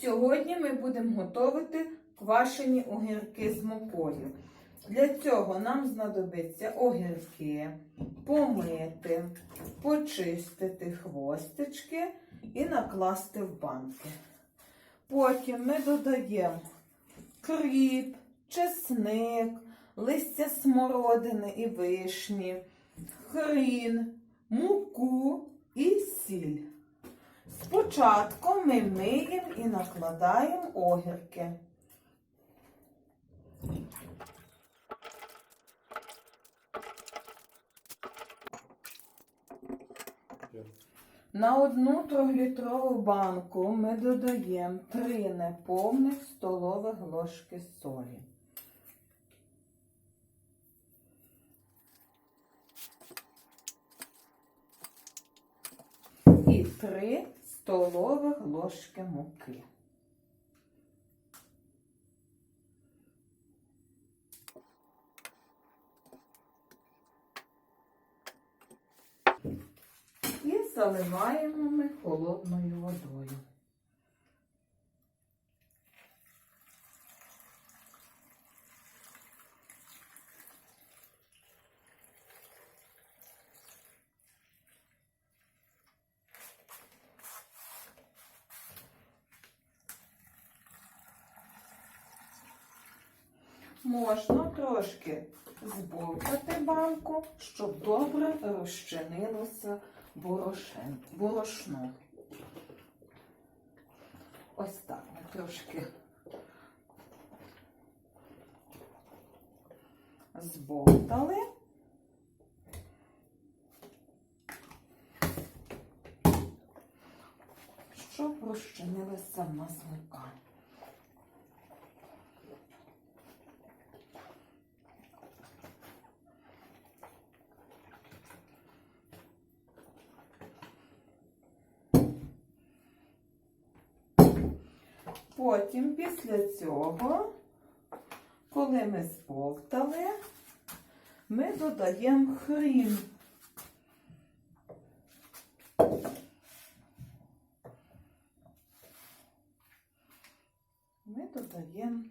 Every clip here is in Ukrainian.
Сьогодні ми будемо готувати квашені огірки з мукою. Для цього нам знадобиться огірки, помити, почистити хвостички і накласти в банки. Потім ми додаємо кріп, чесник, листя смородини і вишні, хрін, муку. Спочатку ми миємо і накладаємо огірки. На одну трьохлітрову банку ми додаємо 3 неповних столових ложки солі. І 3 столових ложки муки. І заливаємо ми холодною водою. Можна трошки збовтати банку, щоб добре розчинилося борошно. Ось так трошки збовтали. Щоб розчинилася в Потім після цього, коли ми збовтали, ми додаємо хрін. Ми додаємо.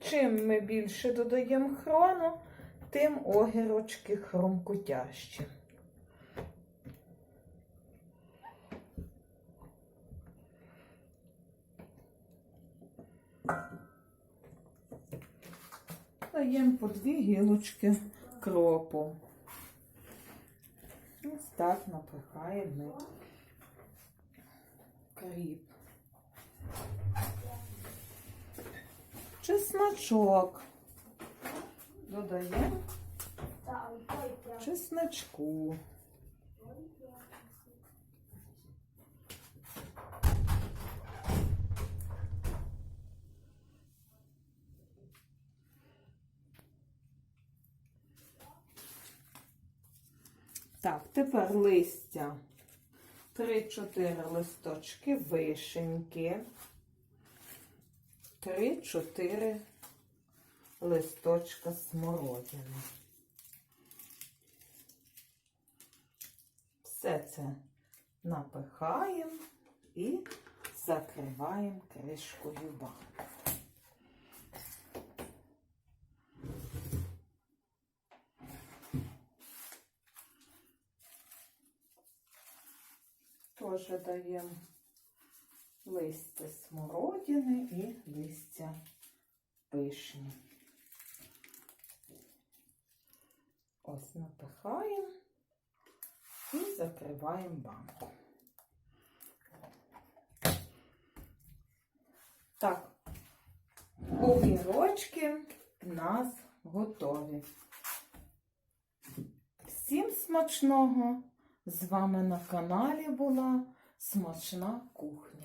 Чим ми більше додаємо хрону, тим огірочки хромкутящі. Даємо по дві гілочки кропу. Ось так напихаємо кріп. Чесночок. Додаємо чесночку. Так, тепер листя. 3-4 листочки вишеньки. 3-4 листочка смородини. Все це напихаємо і закриваємо кришкою банку. Теж даємо листя смородини і листя вишні. Ось напихаємо і закриваємо банку. Так, огірочки в нас готові. Всім смачного! З вами на каналі була Смачна кухня.